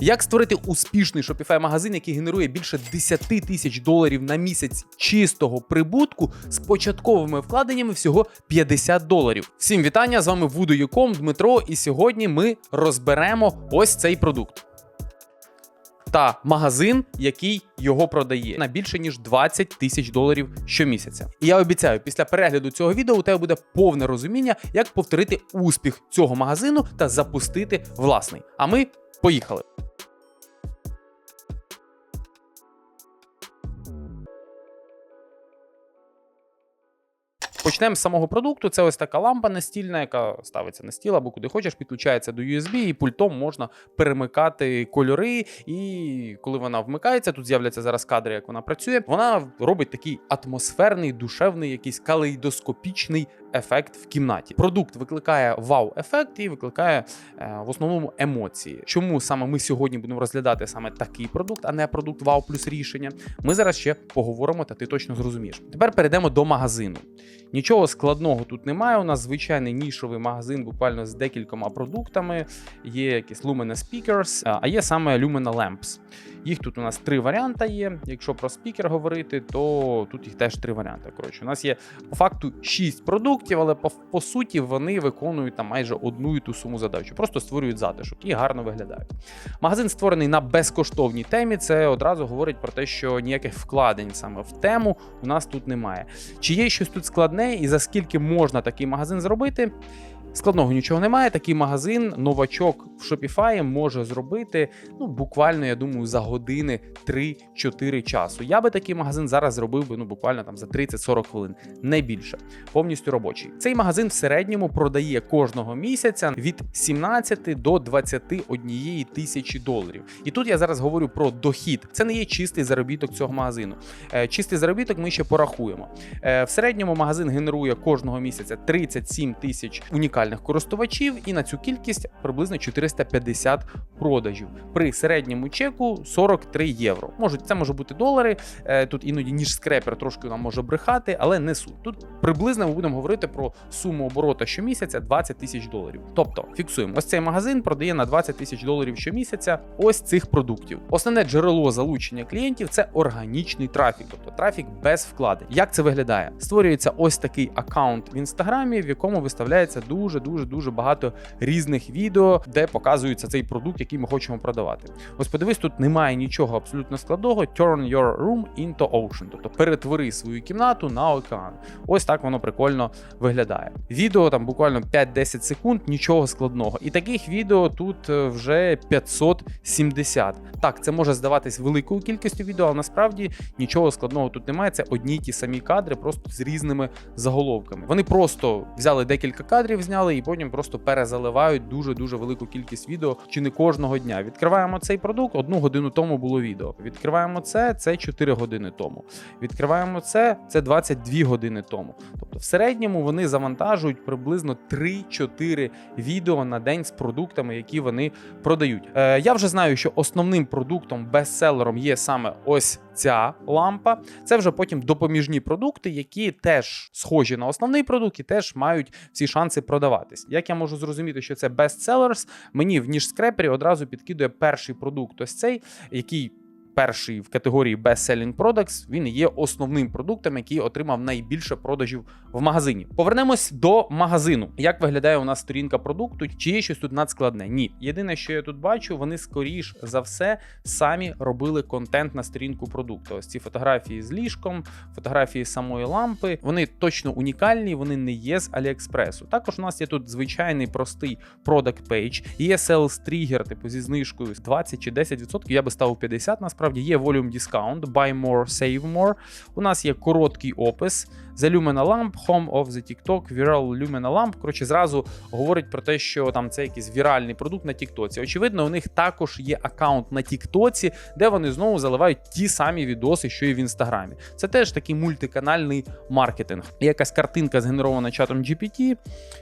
Як створити успішний Shopify магазин, який генерує більше 10 тисяч доларів на місяць чистого прибутку з початковими вкладеннями всього 50 доларів? Всім вітання! З вами Вудо.com, Дмитро, і сьогодні ми розберемо ось цей продукт. Та магазин, який його продає на більше ніж 20 тисяч доларів щомісяця. І я обіцяю, після перегляду цього відео у тебе буде повне розуміння, як повторити успіх цього магазину та запустити власний. А ми поїхали. Почнемо з самого продукту. Це ось така лампа настільна, яка ставиться на стіл або куди хочеш, підключається до USB, і пультом можна перемикати кольори. І коли вона вмикається, тут з'являться зараз кадри, як вона працює. Вона робить такий атмосферний, душевний, якийсь калейдоскопічний ефект в кімнаті. Продукт викликає вау-ефект і викликає е, в основному емоції. Чому саме ми сьогодні будемо розглядати саме такий продукт, а не продукт вау плюс рішення? Ми зараз ще поговоримо, та ти точно зрозумієш. Тепер перейдемо до магазину. Нічого складного тут немає. У нас звичайний нішовий магазин, буквально з декількома продуктами. Є якісь Lumina Speakers, а є саме Lumina Lamps. Їх тут у нас три варіанти є. Якщо про спікер говорити, то тут їх теж три варіанти. Коротше, у нас є по факту шість продуктів, але по, по суті вони виконують там майже одну і ту суму задачу. Просто створюють затишок і гарно виглядають. Магазин створений на безкоштовній темі. Це одразу говорить про те, що ніяких вкладень саме в тему у нас тут немає. Чи є щось тут складне, і за скільки можна такий магазин зробити? Складного нічого немає. Такий магазин, новачок в Shopify може зробити ну буквально, я думаю, за години 3-4 часу. Я би такий магазин зараз зробив би ну буквально там за 30-40 хвилин, не більше. Повністю робочий. Цей магазин в середньому продає кожного місяця від 17 до 21 тисячі доларів. І тут я зараз говорю про дохід. Це не є чистий заробіток цього магазину. Е, Чистий заробіток ми ще порахуємо. Е, В середньому магазин генерує кожного місяця 37 тисяч унікальних користувачів, і на цю кількість приблизно 450 продажів. При середньому чеку 43 євро. Можуть це може бути долари. Е, Тут іноді ніж скрепер трошки нам може брехати, але не суть. Тут приблизно ми будемо говорити про суму оборота щомісяця 20 тисяч доларів. Тобто фіксуємо, ось цей магазин продає на 20 тисяч доларів щомісяця ось цих продуктів. Основне джерело залучення клієнтів це органічний трафік, тобто трафік без вкладень. Як це виглядає? Створюється ось такий аккаунт в інстаграмі, в якому виставляється дуже дуже дуже багато різних відео, де показується цей продукт, який ми хочемо продавати. Ось подивись, тут немає нічого абсолютно складного. Turn your room into ocean, тобто перетвори свою кімнату на океан. Ось так воно прикольно виглядає. Відео там буквально 5-10 секунд, нічого складного. І таких відео тут е, вже 570. Так, це може здаватись великою кількістю відео, але насправді нічого складного тут немає. Це одні й ті самі кадри, просто з різними заголовками. Вони просто взяли декілька кадрів, зняли і потім просто перезаливають дуже дуже велику кількість відео чи не кожного дня. Відкриваємо цей продукт. Одну годину тому було відео. Відкриваємо це, це 4 години тому. Відкриваємо це, це 22 години тому. Тобто, в середньому вони завантажують приблизно 3-4 відео на день з продуктами, які вони продають. Е, я вже знаю, що основним продуктом, бестселером є саме ось ця лампа. Це вже потім допоміжні продукти, які теж схожі на основний продукт і теж мають всі шанси продаватись. Як я можу зрозуміти, що це bestsellers, мені в ніж скрепері одразу підкидує перший продукт, ось цей, який. Перший в категорії Best Selling Products, він є основним продуктом, який отримав найбільше продажів в магазині. Повернемось до магазину. Як виглядає у нас сторінка продукту? Чи є щось тут надскладне? Ні. Єдине, що я тут бачу, вони скоріш за все самі робили контент на сторінку продукту. Ось ці фотографії з ліжком, фотографії самої лампи. Вони точно унікальні, вони не є з Аліекспресу. Також у нас є тут звичайний простий product page, є sales trigger, типу зі знижкою 20 чи 10%. Я би ставив 50 насправді. Є volume discount, buy more, save more. У нас є короткий опис. The Lumina Lamp, Home of the TikTok, Viral Lumina Lamp. Коротше, зразу говорить про те, що там це якийсь віральний продукт на Тіктоці. Очевидно, у них також є аккаунт на Тіктоці, де вони знову заливають ті самі відоси, що і в інстаграмі. Це теж такий мультиканальний маркетинг. Якась картинка згенерована чатом GPT,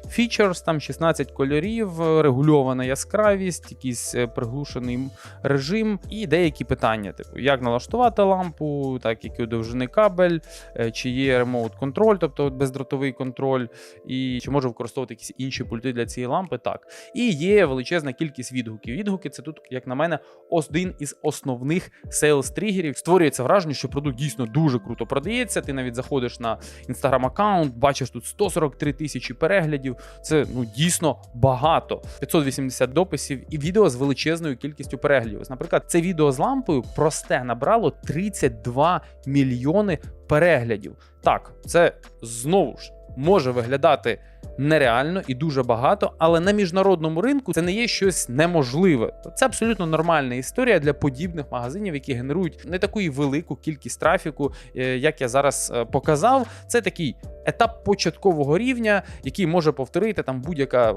features, там 16 кольорів, регульована яскравість, якийсь е, приглушений режим і деякі питання, типу, як налаштувати лампу, так який довжини кабель, е, чи є ремоут контроль, тобто бездротовий контроль, і чи може використовувати якісь інші пульти для цієї лампи. Так. І є величезна кількість відгуків. Відгуки це тут, як на мене, один із основних сейлс тригерів. Створюється враження, що продукт дійсно дуже круто продається. Ти навіть заходиш на інстаграм аккаунт, бачиш тут 143 тисячі переглядів. Це ну дійсно багато. 580 дописів і відео з величезною кількістю переглядів. Наприклад, це відео з лампою просте набрало 32 мільйони переглядів. Так, це знову ж може виглядати нереально і дуже багато, але на міжнародному ринку це не є щось неможливе. Це абсолютно нормальна історія для подібних магазинів, які генерують не таку велику кількість трафіку, е, як я зараз е, показав. Це такий етап початкового рівня, який може повторити там будь-яка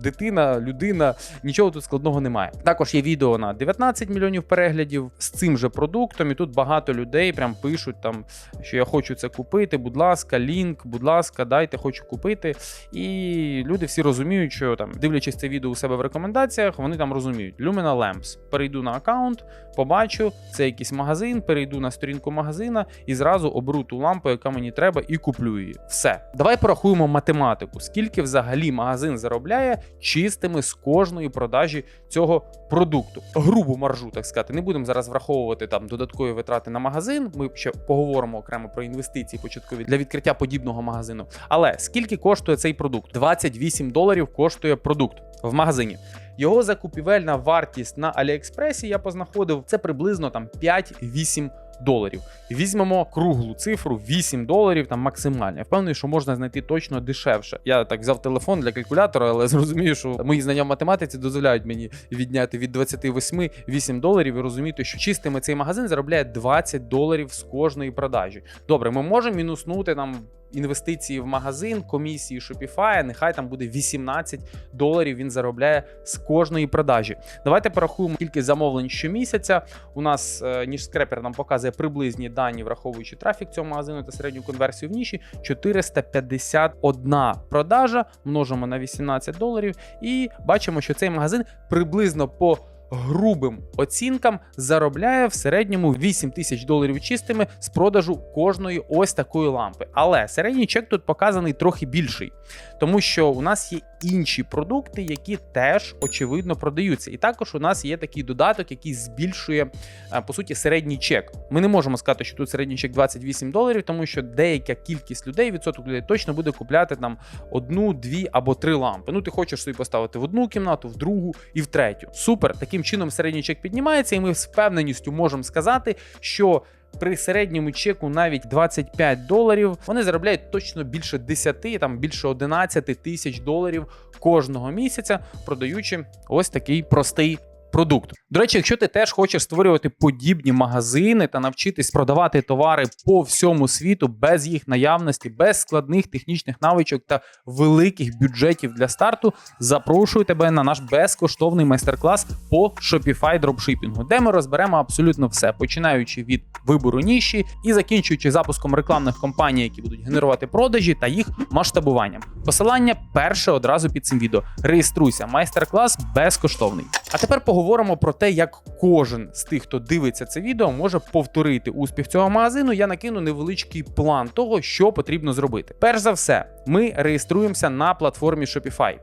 дитина, людина. Нічого тут складного немає. Також є відео на 19 мільйонів переглядів з цим же продуктом, і тут багато людей прям пишуть там, що я хочу це купити. Будь ласка, лінк, будь ласка, дайте, хочу купити. І люди всі розуміють, що там, дивлячись це відео у себе в рекомендаціях, вони там розуміють Lumina Lamps. Перейду на аккаунт, побачу, це якийсь магазин, перейду на сторінку магазина і зразу оберу ту лампу, яка мені треба, і куплю її. Все. Давай порахуємо математику. Скільки взагалі магазин заробляє чистими з кожної продажі цього продукту. Грубу маржу, так сказати. Не будемо зараз враховувати там додаткові витрати на магазин. Ми ще поговоримо окремо про інвестиції початкові для відкриття подібного магазину. Але скільки коштує цей продукт? 28 доларів коштує продукт в магазині. Його закупівельна вартість на Аліекспресі я познаходив це приблизно там 5-8 доларів. Візьмемо круглу цифру 8 доларів там максимальна. Я впевнений, що можна знайти точно дешевше. Я так взяв телефон для калькулятора, але зрозумію, що мої знання в математиці дозволяють мені відняти від 28 8 доларів і розуміти, що чистими цей магазин заробляє 20 доларів з кожної продажі. Добре, ми можемо мінуснути нам. Інвестиції в магазин, комісії Shopify, нехай там буде 18 доларів. Він заробляє з кожної продажі. Давайте порахуємо кількість замовлень щомісяця. У нас е, ніж скрепер нам показує приблизні дані, враховуючи трафік цього магазину та середню конверсію в ніші. 451 продажа множимо на 18 доларів, і бачимо, що цей магазин приблизно по грубим оцінкам заробляє в середньому 8 тисяч доларів чистими з продажу кожної ось такої лампи. Але середній чек тут показаний трохи більший, тому що у нас є інші продукти, які теж очевидно продаються. І також у нас є такий додаток, який збільшує е, по суті середній чек. Ми не можемо сказати, що тут середній чек 28 доларів, тому що деяка кількість людей, відсоток людей точно буде купляти там одну, дві або три лампи. Ну, ти хочеш собі поставити в одну кімнату, в другу і в третю. Супер. Таким чином середній чек піднімається, і ми з впевненістю можемо сказати, що. При середньому чеку навіть 25 доларів вони заробляють точно більше 10, там більше 11 тисяч доларів кожного місяця, продаючи ось такий простий продукт. До речі, якщо ти теж хочеш створювати подібні магазини та навчитись продавати товари по всьому світу без їх наявності, без складних технічних навичок та великих бюджетів для старту, запрошую тебе на наш безкоштовний майстер-клас по Shopify дропшипінгу, де ми розберемо абсолютно все, починаючи від вибору ніші і закінчуючи запуском рекламних кампаній, які будуть генерувати продажі та їх масштабуванням. Посилання перше одразу під цим відео. Реєструйся, майстер-клас безкоштовний. А тепер поговоримо про те, як кожен з тих, хто дивиться це відео, може повторити успіх цього магазину. Я накину невеличкий план того, що потрібно зробити. Перш за все, ми реєструємося на платформі Shopify.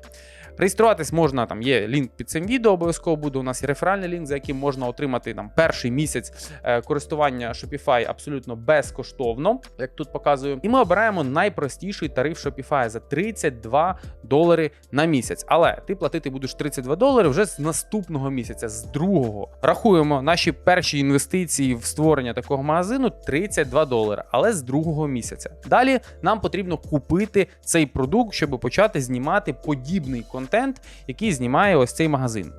Реєструватись можна, там є лінк під цим відео, обов'язково буде. У нас є реферальний лінк, за яким можна отримати там перший місяць е, користування Shopify абсолютно безкоштовно, як тут показую. І ми обираємо найпростіший тариф Shopify за 32 долари на місяць. Але ти платити будеш 32 долари вже з наступного місяця, з другого. Рахуємо наші перші інвестиції в створення такого магазину 32 долари, але з другого місяця. Далі нам потрібно купити цей продукт, щоб почати знімати подібний контент контент, який знімає ось цей магазин.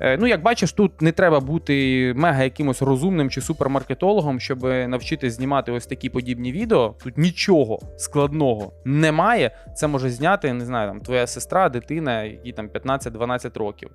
Е, Ну, як бачиш, тут не треба бути мега якимось розумним чи супермаркетологом, щоб навчитись знімати ось такі подібні відео. Тут нічого складного немає. Це може зняти, не знаю, там твоя сестра, дитина, їй там 15-12 років.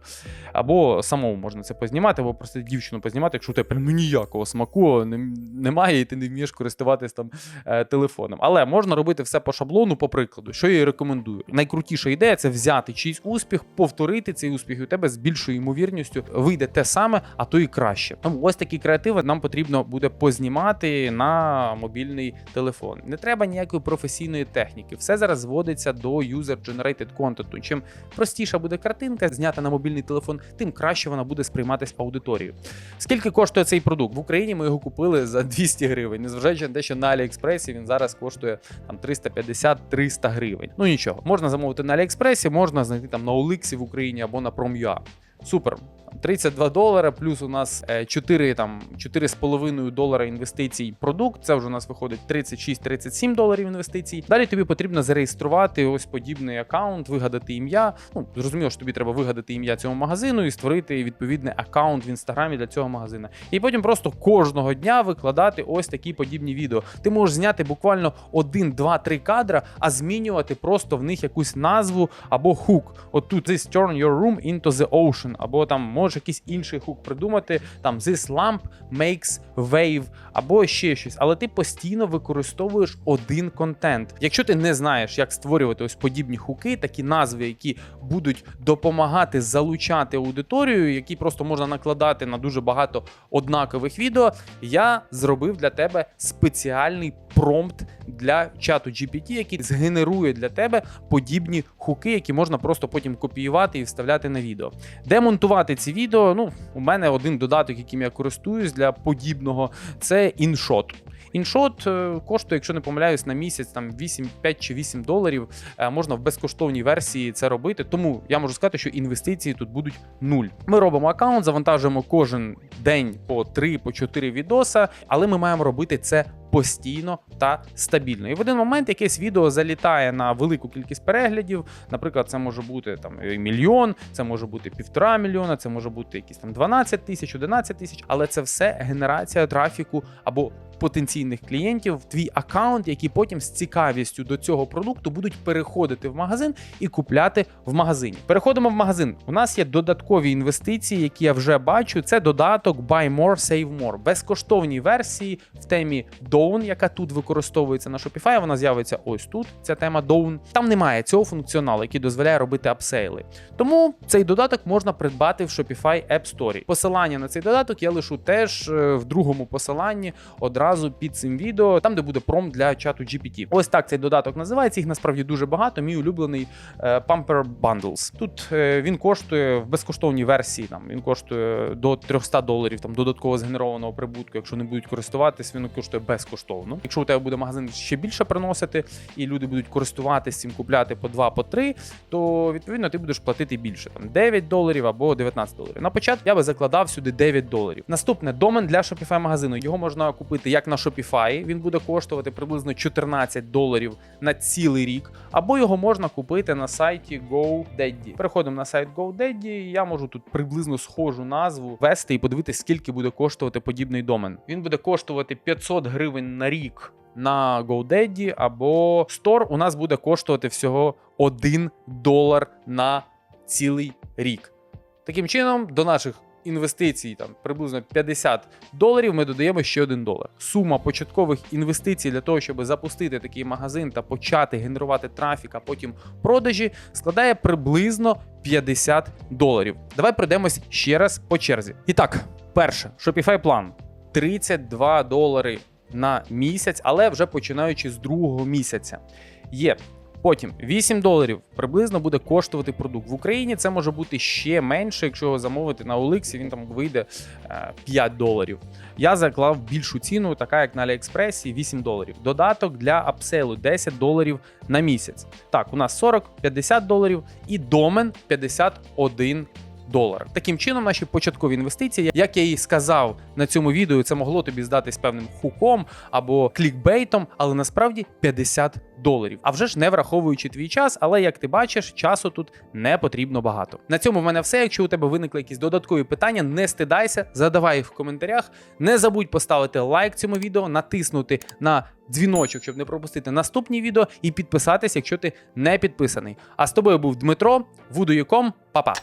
Або самому можна це познімати, або просто дівчину познімати, якщо у тебе прям ну, ніякого смаку немає, і ти не вмієш користуватись там е, телефоном. Але можна робити все по шаблону, по прикладу, що я і рекомендую. Найкрутіша ідея це взяти чийсь успіх, повторити цей успіх, і у тебе з більшою ймовірністю вийде те саме, а то і краще. Тому ось такі креативи нам потрібно буде познімати на мобільний телефон. Не треба ніякої професійної техніки. Все зараз зводиться до user-generated content. Чим простіша буде картинка, знята на мобільний телефон, тим краще вона буде сприйматися аудиторією. Скільки коштує цей продукт? В Україні ми його купили за 200 гривень, незважаючи на те, що на Аліекспресі він зараз коштує там 350-300 гривень. Ну нічого, можна замовити на Аліекспресі, можна знайти там на Оликсі в Україні або на Prom.ua. Супер. 32 долара, плюс у нас е, 4, там, 4,5 долара інвестицій продукт. Це вже у нас виходить 36-37 доларів інвестицій. Далі тобі потрібно зареєструвати ось подібний аккаунт, вигадати ім'я. Ну, зрозуміло, що тобі треба вигадати ім'я цього магазину і створити відповідний аккаунт в інстаграмі для цього магазина. І потім просто кожного дня викладати ось такі подібні відео. Ти можеш зняти буквально 1, 2, 3 кадра, а змінювати просто в них якусь назву або хук. От тут this turn your room into the ocean, або там можеш якийсь інший хук придумати. Там this lamp makes wave, або ще щось. Але ти постійно використовуєш один контент. Якщо ти не знаєш, як створювати ось подібні хуки, такі назви, які будуть допомагати залучати аудиторію, які просто можна накладати на дуже багато однакових відео, я зробив для тебе спеціальний промпт для чату GPT, який згенерує для тебе подібні хуки, які можна просто потім копіювати і вставляти на відео. Де монтувати ці відео? Ну, у мене один додаток, яким я користуюсь для подібного, це InShot. InShot е, коштує, якщо не помиляюсь, на місяць там 8, 5 чи 8 доларів. Е, Можна в безкоштовній версії це робити. Тому я можу сказати, що інвестиції тут будуть нуль. Ми робимо аккаунт, завантажуємо кожен день по 3 по 4 відоса, але ми маємо робити це. Постійно та стабільно, і в один момент якесь відео залітає на велику кількість переглядів. Наприклад, це може бути там мільйон, це може бути півтора мільйона, це може бути якісь там 12 тисяч, 11 тисяч, але це все генерація трафіку або потенційних клієнтів в твій аккаунт, які потім з цікавістю до цього продукту будуть переходити в магазин і купляти в магазині. Переходимо в магазин. У нас є додаткові інвестиції, які я вже бачу. Це додаток Buy More, Save More. Безкоштовній версії в темі Down, яка тут використовується на Shopify. Вона з'явиться ось тут. Ця тема Down. Там немає цього функціоналу, який дозволяє робити апсейли. Тому цей додаток можна придбати в Shopify App Store. Посилання на цей додаток я лишу теж е, в другому посиланні одразу під цим відео, там де буде пром для чату GPT. Ось так цей додаток називається. Їх насправді дуже багато. Мій улюблений е, Pumper Bundles. Тут е, він коштує в безкоштовній версії. Там він коштує до 300 доларів там додатково згенерованого прибутку. Якщо не будуть користуватись, він коштує безкоштовно. Якщо у тебе буде магазин ще більше приносити, і люди будуть користуватись цим, купляти по 2 по 3 то відповідно ти будеш платити більше там 9 доларів або 19 доларів. На початку я би закладав сюди 9 доларів. Наступне домен для Shopify магазину. Його можна купити як на Shopify, він буде коштувати приблизно 14 доларів на цілий рік, або його можна купити на сайті GoDaddy. Переходимо на сайт GoDaddy, я можу тут приблизно схожу назву ввести і подивитися, скільки буде коштувати подібний домен. Він буде коштувати 500 гривень на рік. На GoDaddy або Store у нас буде коштувати всього 1 долар на цілий рік. Таким чином, до наших інвестицій там приблизно 50 доларів, ми додаємо ще 1 долар. Сума початкових інвестицій для того, щоб запустити такий магазин та почати генерувати трафік, а потім продажі, складає приблизно 50 доларів. Давай пройдемось ще раз по черзі. І так, перше, Shopify план 32 долари на місяць, але вже починаючи з другого місяця. Є Потім 8 доларів приблизно буде коштувати продукт. В Україні це може бути ще менше, якщо його замовити на OLX, він там вийде е, 5 доларів. Я заклав більшу ціну, така як на Аліекспресі, 8 доларів. Додаток для апсейлу 10 доларів на місяць. Так, у нас 40-50 доларів і домен 51 долар. Таким чином, наші початкові інвестиції, як я і сказав на цьому відео, це могло тобі здатись певним хуком або клікбейтом, але насправді 50 доларів. А вже ж не враховуючи твій час, але як ти бачиш, часу тут не потрібно багато. На цьому в мене все. Якщо у тебе виникли якісь додаткові питання, не стидайся, задавай їх в коментарях. Не забудь поставити лайк цьому відео, натиснути на дзвіночок, щоб не пропустити наступні відео, і підписатись, якщо ти не підписаний. А з тобою був Дмитро, Вудуєком, Па-па!